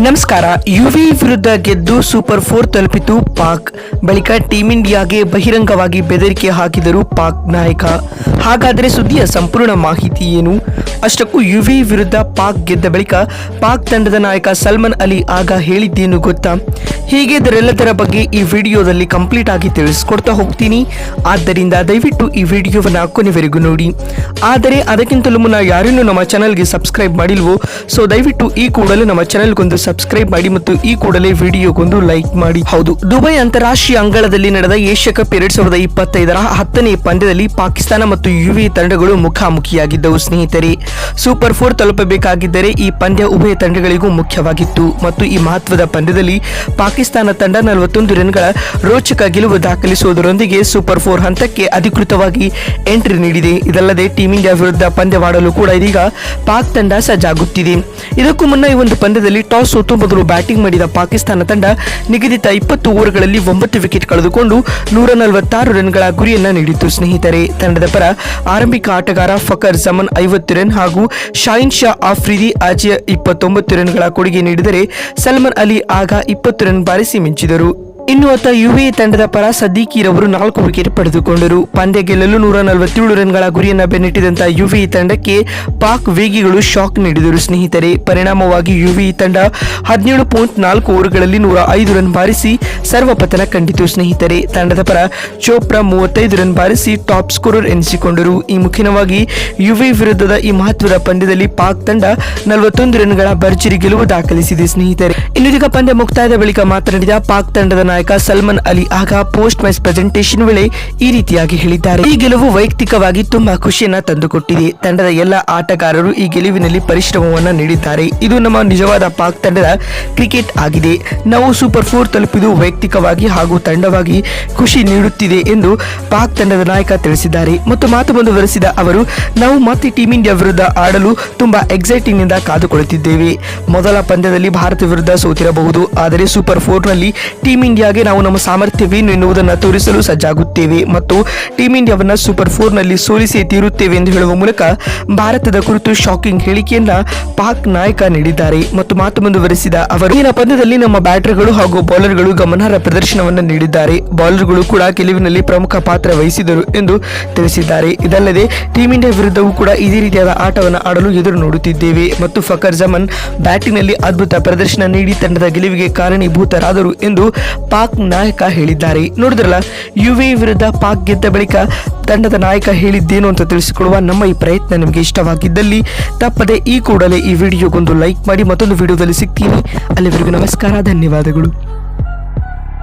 ನಮಸ್ಕಾರ. ಯುವಿ ವಿರುದ್ಧ ಗೆದ್ದು ಸೂಪರ್ ಫೋರ್ ತಲುಪಿತು ಪಾಕ್. ಬಳಿಕ ಟೀಂ ಇಂಡಿಯಾಗೆ ಬಹಿರಂಗವಾಗಿ ಬೆದರಿಕೆ ಹಾಕಿದರು ಪಾಕ್ ನಾಯಕ. ಹಾಗಾದರೆ ಸುದ್ದಿಯ ಸಂಪೂರ್ಣ ಮಾಹಿತಿ ಏನು? ಅಷ್ಟಕ್ಕೂ ಯುವಿ ವಿರುದ್ಧ ಪಾಕ್ ಗೆದ್ದ ಬಳಿಕ ಪಾಕ್ ತಂಡದ ನಾಯಕ ಸಲ್ಮಾನ್ ಅಲಿ ಆಗ ಹೇಳಿದ್ದೇನು ಗೊತ್ತಾ? ಹೀಗೆ ಇದರೆಲ್ಲದರ ಬಗ್ಗೆ ಈ ವಿಡಿಯೋದಲ್ಲಿ ಕಂಪ್ಲೀಟ್ ಆಗಿ ತಿಳಿಸ್ಕೊಡ್ತಾ ಹೋಗ್ತೀನಿ. ಆದ್ದರಿಂದ ದಯವಿಟ್ಟು ಈ ವಿಡಿಯೋವನ್ನು ಕೊನೆವರೆಗೂ ನೋಡಿ. ಆದರೆ ಅದಕ್ಕಿಂತಲೂ ಮುನ್ನ ಯಾರನ್ನೂ ನಮ್ಮ ಚಾನಲ್ಗೆ ಸಬ್ಸ್ಕ್ರೈಬ್ ಮಾಡಿಲ್ವೋ? ಸೊ ದಯವಿಟ್ಟು ಈ ಕೂಡಲೇ ನಮ್ಮ ಚಾನಲ್ಗೊಂದು ಸಬ್ಸ್ಕ್ರೈಬ್ ಮಾಡಿ ಮತ್ತು ಈ ಕೂಡಲೇ ವಿಡಿಯೋಗೊಂದು ಲೈಕ್ ಮಾಡಿ. ಹೌದು, ದುಬೈ ಅಂತಾರಾಷ್ಟ್ರೀಯ ಅಂಗಳದಲ್ಲಿ ನಡೆದ ಏಷ್ಯಾ ಕಪ್ ಎರಡ್ ಸಾವಿರದ ಇಪ್ಪತ್ತೈದರ ಹತ್ತನೇ ಪಂದ್ಯದಲ್ಲಿ ಪಾಕಿಸ್ತಾನ ಮತ್ತು ಯುವಿ ತಂಡಗಳು ಮುಖಾಮುಖಿಯಾಗಿದ್ದವು, ಸ್ನೇಹಿತರೆ. ಸೂಪರ್ ಫೋರ್ ತಲುಪಬೇಕಾಗಿದ್ದರೆ ಈ ಪಂದ್ಯ ಉಭಯ ತಂಡಗಳಿಗೂ ಮುಖ್ಯವಾಗಿತ್ತು. ಮತ್ತು ಈ ಮಹತ್ವದ ಪಂದ್ಯದಲ್ಲಿ ಪಾಕಿಸ್ತಾನ ತಂಡ ನಲವತ್ತೊಂದು ರನ್ಗಳ ರೋಚಕ ಗೆಲುವು ದಾಖಲಿಸುವುದರೊಂದಿಗೆ ಸೂಪರ್ ಫೋರ್ ಹಂತಕ್ಕೆ ಅಧಿಕೃತವಾಗಿ ಎಂಟ್ರಿ ನೀಡಿದೆ. ಇದಲ್ಲದೆ ಟೀಮ್ ಇಂಡಿಯಾ ವಿರುದ್ಧ ಪಂದ್ಯವಾಡಲು ಕೂಡ ಇದೀಗ ಪಾಕ್ ತಂಡ ಸಜ್ಜಾಗುತ್ತಿದೆ ಇದಕ್ಕೂ ಮುನ್ನ ಈ ಒಂದು ಪಂದ್ಯದಲ್ಲಿ ಟಾಸ್ ಸೋತು ಮೊದಲು ಬ್ಯಾಟಿಂಗ್ ಮಾಡಿದ ಪಾಕಿಸ್ತಾನ ತಂಡ ನಿಗದಿತ ಇಪ್ಪತ್ತು ಓವರ್ಗಳಲ್ಲಿ ಒಂಬತ್ತು ವಿಕೆಟ್ ಕಳೆದುಕೊಂಡು ನೂರ ನಲವತ್ತಾರು ರನ್ಗಳ ಗುರಿಯನ್ನ ನೀಡಿತು ಸ್ನೇಹಿತರೆ, ತಂಡದ ಪರ ಆರಂಭಿಕ ಆಟಗಾರ ಫಕರ್ ಜಮನ್ ಐವತ್ತು ರನ್ ಹಾಗೂ ಶಾಹಿನ್ ಶಾ ಆಫ್ರಿದಿ ಆಜಿಯ ಇಪ್ಪತ್ತೊಂಬತ್ತು ರನ್ಗಳ ಕೊಡುಗೆ ನೀಡಿದರೆ ಸಲ್ಮಾನ್ ಅಲಿ ಆಗ ಇಪ್ಪತ್ತು ರನ್ ಬಾರಿಸಿ ಮಿಂಚಿದರು. ಇನ್ನು ಆತ ಯುವಿ ತಂಡದ ಪರ ಸದೀಕಿ ಅವರು ನಾಲ್ಕು ವಿಕೆಟ್ ಪಡೆದುಕೊಂಡರು. ಪಂದ್ಯ ಗೆಲ್ಲಲು ನೂರ ನಲವತ್ತೇಳು ರನ್ಗಳ ಗುರಿಯನ್ನ ಬೆನ್ನಟ್ಟಿದಂತ ಯುವಿ ತಂಡಕ್ಕೆ ಪಾಕ್ ವೇಗಿಗಳು ಶಾಕ್ ನೀಡಿದರು. ಸ್ನೇಹಿತರೆ, ಪರಿಣಾಮವಾಗಿ ಯುವಿ ತಂಡ ಹದಿನೇಳು ಪಾಯಿಂಟ್ ನಾಲ್ಕು ಓವರ್ಗಳಲ್ಲಿ ನೂರ ಐದು ರನ್ ಬಾರಿಸಿ ಸರ್ವಪತನ ಕಂಡಿತು. ಸ್ನೇಹಿತರೆ, ತಂಡದ ಪರ ಚೋಪ್ರಾ ಮೂವತ್ತೈದು ರನ್ ಬಾರಿಸಿ ಟಾಪ್ ಸ್ಕೋರರ್ ಎನಿಸಿಕೊಂಡರು. ಈ ಮುಖ್ಯವಾಗಿ ಯುವಿ ವಿರುದ್ಧದ ಈ ಮಹತ್ವದ ಪಂದ್ಯದಲ್ಲಿ ಪಾಕ್ ತಂಡ ನಲವತ್ತೊಂದು ರನ್ಗಳ ಭರ್ಜರಿ ಗೆಲುವು ದಾಖಲಿಸಿದೆ. ಸ್ನೇಹಿತರೆ ಇನ್ನೀಗ ಪಂದ್ಯ ಮುಕ್ತಾಯದ ಬಳಿಕ ಮಾತನಾಡಿದ ಪಾಕ್ ತಂಡದ ನಾಯಕ ಸಲ್ಮಾನ್ ಅಲಿ ಆಗ ಪೋಸ್ಟ್ ಮ್ಯಾಚ್ ಪ್ರೆಸೆಂಟೇಷನ್ ವೇಳೆ ಈ ರೀತಿಯಾಗಿ ಹೇಳಿದ್ದಾರೆ. ಈ ಗೆಲುವು ವೈಯಕ್ತಿಕವಾಗಿ ತುಂಬಾ ಖುಷಿಯನ್ನ ತಂದುಕೊಟ್ಟಿದೆ. ತಂಡದ ಎಲ್ಲ ಆಟಗಾರರು ಈ ಗೆಲುವಿನಲ್ಲಿ ಪರಿಶ್ರಮವನ್ನ ನೀಡಿದ್ದಾರೆ. ಇದು ನಮ್ಮ ನಿಜವಾದ ಪಾಕ್ ತಂಡದ ಕ್ರಿಕೆಟ್ ಆಗಿದೆ. ನಾವು ಸೂಪರ್ ಫೋರ್ ತಲುಪಿದು ವೈಯಕ್ತಿಕವಾಗಿ ಹಾಗೂ ತಂಡವಾಗಿ ಖುಷಿ ನೀಡುತ್ತಿದೆ ಎಂದು ಪಾಕ್ ತಂಡದ ನಾಯಕ ತಿಳಿಸಿದ್ದಾರೆ. ಮತ್ತು ಮಾತು ಮುಂದುವರೆಸಿದ ಅವರು, ನಾವು ಮತ್ತೆ ಟೀಂ ಇಂಡಿಯಾ ವಿರುದ್ಧ ಆಡಲು ತುಂಬಾ ಎಕ್ಸೈಟಿಂಗ್ನಿಂದ ಕಾದುಕೊಳ್ಳುತ್ತಿದ್ದೇವೆ. ಮೊದಲ ಪಂದ್ಯದಲ್ಲಿ ಭಾರತ ವಿರುದ್ಧ ಸೋತಿರಬಹುದು. ಆದರೆ ಸೂಪರ್ ಫೋರ್ನಲ್ಲಿ ಟೀಂ ಇಂಡಿಯಾಗೆ ನಾವು ನಮ್ಮ ಸಾಮರ್ಥ್ಯವೇನು ಎನ್ನುವುದನ್ನು ತೋರಿಸಲು ಸಜ್ಜಾಗುತ್ತೇವೆ ಮತ್ತು ಟೀಂ ಇಂಡಿಯಾವನ್ನು ಸೂಪರ್ ಫೋರ್ನಲ್ಲಿ ಸೋಲಿಸಿ ತೀರುತ್ತೇವೆ ಎಂದು ಹೇಳುವ ಮೂಲಕ ಭಾರತದ ಕುರಿತು ಶಾಕಿಂಗ್ ಹೇಳಿಕೆಯನ್ನ ಪಾಕ್ ನಾಯಕ ನೀಡಿದ್ದಾರೆ. ಮತ್ತು ಮಾತು ಮುಂದುವರೆಸಿದ ಅವರು ಈ ಪಂದ್ಯದಲ್ಲಿ ನಮ್ಮ ಬ್ಯಾಟರ್ಗಳು ಹಾಗೂ ಬೌಲರ್ಗಳು ಗಮನಾರ್ಹ ಪ್ರದರ್ಶನವನ್ನು ನೀಡಿದ್ದಾರೆ. ಬೌಲರ್ಗಳು ಕೂಡ ಗೆಲುವಿನಲ್ಲಿ ಪ್ರಮುಖ ಪಾತ್ರ ವಹಿಸಿದರು ಎಂದು ತಿಳಿಸಿದ್ದಾರೆ. ಇದಲ್ಲದೆ, ಟೀಂ ಇಂಡಿಯಾ ವಿರುದ್ಧವೂ ಕೂಡ ಇದೇ ರೀತಿಯಾದ ಆಟವನ್ನು ಆಡಲು ಎದುರು ನೋಡುತ್ತಿದ್ದೇವೆ. ಮತ್ತು ಫಕರ್ ಜಮನ್ ಬ್ಯಾಟಿಂಗ್ನಲ್ಲಿ ಅದ್ಭುತ ಪ್ರದರ್ಶನ ನೀಡಿ ತಂಡದ ಗೆಲುವಿಗೆ ಕಾರಣೀಭೂತರಾದರು ಎಂದು ಪಾಕ್ ನಾಯಕ ಹೇಳಿದ್ದಾರೆ. ನೋಡಿದ್ರಲ್ಲ ಯುವಿ ವಿರುದ್ಧ ಪಾಕ್ ಗೆದ್ದ ಬಳಿಕ ತಂಡದ ನಾಯಕ ಹೇಳಿದ್ದೇನು ಅಂತ ತಿಳಿಸಿಕೊಳ್ಳುವ ನಮ್ಮ ಈ ಪ್ರಯತ್ನ ನಿಮಗೆ ಇಷ್ಟವಾಗಿದ್ದಲ್ಲಿ ತಪ್ಪದೆ ಈ ಕೂಡಲೇ ಈ ವಿಡಿಯೋಗೊಂದು ಲೈಕ್ ಮಾಡಿ ಮತ್ತೊಂದು ವಿಡಿಯೋದಲ್ಲಿ ಸಿಗ್ತೀನಿ. ಅಲ್ಲಿವರೆಗೂ ನಮಸ್ಕಾರ, ಧನ್ಯವಾದಗಳು.